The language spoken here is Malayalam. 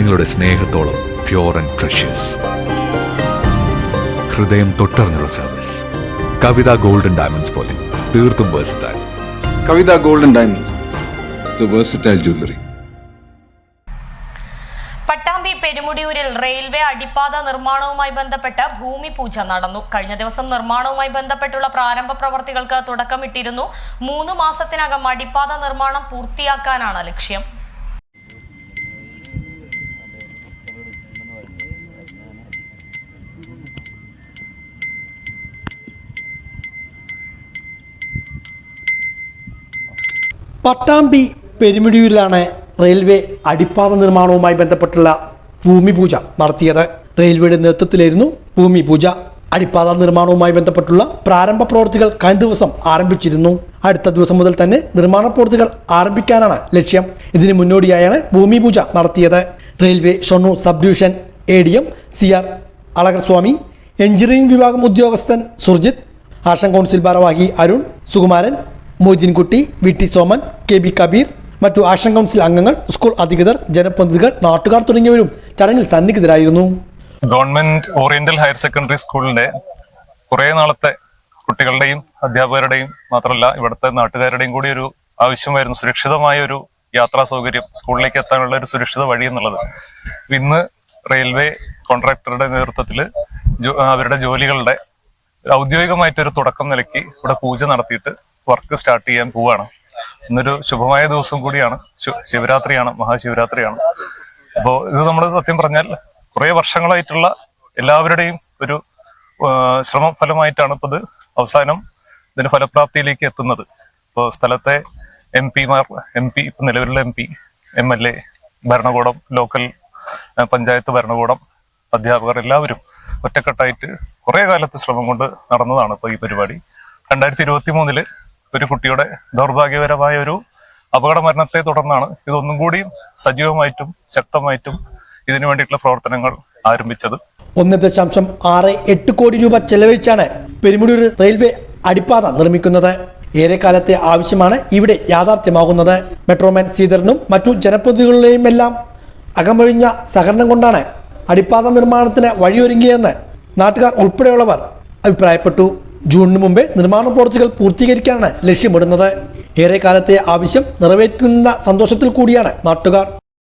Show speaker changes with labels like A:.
A: നിങ്ങളുടെ സ്നേഹത്തോളം പ്യോർ ആൻഡ് പ്രഷ്യസ് ഹൃദയം തൊട്ടറിഞ്ഞുള്ള സർവീസ് കവിത ഗോൾഡൻ ഡയമണ്ട്സ് പോലെ തീർത്തും versatile
B: Kavitha golden diamonds
C: the versatile jewellery
D: Pattambi പെരുമുടിയൂരിൽ railway അടിപ്പാത നിർമ്മാണവുമായി ബന്ധപ്പെട്ട് ഭൂമി പൂജ നടന്നു. കഴിഞ്ഞ ദിവസം നിർമ്മാണവുമായി ബന്ധപ്പെട്ടുള്ള പ്രാരംഭ പ്രവർത്തികൾക്ക് തുടക്കമിട്ടിരുന്നു. മൂന്ന് മാസത്തിനകം അടിപ്പാത നിർമ്മാണം പൂർത്തിയാക്കാനാണ് ലക്ഷ്യം.
E: പട്ടാമ്പി പെരുമിടിയൂരിലാണ് റെയിൽവേ അടിപ്പാത നിർമ്മാണവുമായി ബന്ധപ്പെട്ടുള്ള ഭൂമി പൂജ നടത്തിയത്. റെയിൽവേയുടെ നേതൃത്വത്തിലായിരുന്നു ഭൂമി പൂജ അടിപ്പാത നിർമ്മാണവുമായി ബന്ധപ്പെട്ടുള്ള പ്രാരംഭ പ്രവൃത്തികൾ കഴിഞ്ഞ ദിവസം ആരംഭിച്ചിരുന്നു. അടുത്ത ദിവസം മുതൽ തന്നെ നിർമ്മാണ പ്രവൃത്തികൾ ആരംഭിക്കാനാണ് ലക്ഷ്യം. ഇതിന് മുന്നോടിയായാണ് ഭൂമി പൂജ നടത്തിയത്. Railway Shoranur sub division A D M C R Alagarswamy engineering വിഭാഗം ഉദ്യോഗസ്ഥൻ സുർജിത് ആഷൻ കൗൺസിൽ ഭാരവാഹി Arun Sukumaran Moideenkutty V T Soman K B Kabeer മറ്റു ആക്ഷൻ കൗൺസിൽ അംഗങ്ങൾ സ്കൂൾ അധികൃതർ ജനപ്രതിനിധികൾ നാട്ടുകാർ തുടങ്ങിയവരും ചടങ്ങിൽ സന്നിഹിതരായിരുന്നു.
F: ഗവൺമെന്റ് ഓറിയന്റൽ ഹയർ സെക്കൻഡറി സ്കൂളിന്റെ കുറെ നാളത്തെ കുട്ടികളുടെയും അധ്യാപകരുടെയും മാത്രമല്ല ഇവിടുത്തെ നാട്ടുകാരുടെയും കൂടി ഒരു ആവശ്യമായിരുന്നു സുരക്ഷിതമായ ഒരു യാത്രാ സൗകര്യം സ്കൂളിലേക്ക് എത്താനുള്ള ഒരു സുരക്ഷിത വഴി എന്നുള്ളത്. ഇന്ന് റെയിൽവേ കോൺട്രാക്ടറുടെ നേതൃത്വത്തിൽ അവരുടെ ജോലികളുടെ ഔദ്യോഗികമായിട്ടൊരു തുടക്കം നിലയ്ക്ക് ഇവിടെ പൂജ നടത്തിയിട്ട് വർക്ക് സ്റ്റാർട്ട് ചെയ്യാൻ പോവാണ്. ഇന്നൊരു ശുഭമായ ദിവസം കൂടിയാണ്. ശിവരാത്രിയാണ് മഹാശിവരാത്രിയാണ്. അപ്പോൾ ഇത് നമ്മൾ സത്യം പറഞ്ഞാൽ കുറെ വർഷങ്ങളായിട്ടുള്ള എല്ലാവരുടെയും ഒരു ശ്രമ ഫലമായിട്ടാണ് ഇത് അവസാനം ഇതിന് ഫലപ്രാപ്തിയിലേക്ക് എത്തുന്നത്. ഇപ്പോൾ സ്ഥലത്തെ എം പിമാർ എം പി ഇപ്പൊ നിലവിലുള്ള M P M L A ഭരണകൂടം ലോക്കൽ പഞ്ചായത്ത് ഭരണകൂടം അധ്യാപകർ എല്ലാവരും ഒറ്റക്കെട്ടായിട്ട് കുറേ കാലത്തെ ശ്രമം കൊണ്ട് നടന്നതാണ് ഇപ്പോൾ ഈ പരിപാടി. രണ്ടായിരത്തി ഇരുപത്തി മൂന്നിൽ ഒരു കുട്ടിയുടെ ദൗർഭാഗ്യകരമായ ഒരു അപകട മരണത്തെ തുടർന്നാണ് ഇതൊന്നും കൂടി സജീവമായിട്ടും ശക്തമായിട്ടും ഇതിനു വേണ്ടിയിട്ടുള്ള പ്രവർത്തനങ്ങൾ ആരംഭിച്ചത്.
E: ഒന്ന് ദശാംശം ആറ് എട്ട് കോടി രൂപ ചെലവഴിച്ചാണ് പെരുമുടൂർ റെയിൽവേ അടിപ്പാത നിർമ്മിക്കുന്നത്. ഏറെക്കാലത്തെ ആവശ്യമാണ് ഇവിടെ യാഥാർത്ഥ്യമാകുന്നത്. മെട്രോമാൻ സീതറിനും മറ്റു ജനപ്രതിനിധികളുടെയും എല്ലാം അകമൊഴിഞ്ഞ സഹകരണം കൊണ്ടാണ് അടിപ്പാത നിർമ്മാണത്തിന് വഴിയൊരുങ്ങിയെന്ന് നാട്ടുകാർ ഉൾപ്പെടെയുള്ളവർ അഭിപ്രായപ്പെട്ടു. ജൂണിന് മുമ്പേ നിർമ്മാണ പ്രവൃത്തികൾ പൂർത്തീകരിക്കാനാണ് ലക്ഷ്യമിടുന്നത്. ഏറെക്കാലത്തെ ആവശ്യം നിറവേറ്റുന്ന സന്തോഷത്തിൽ കൂടിയാണ് നാട്ടുകാർ.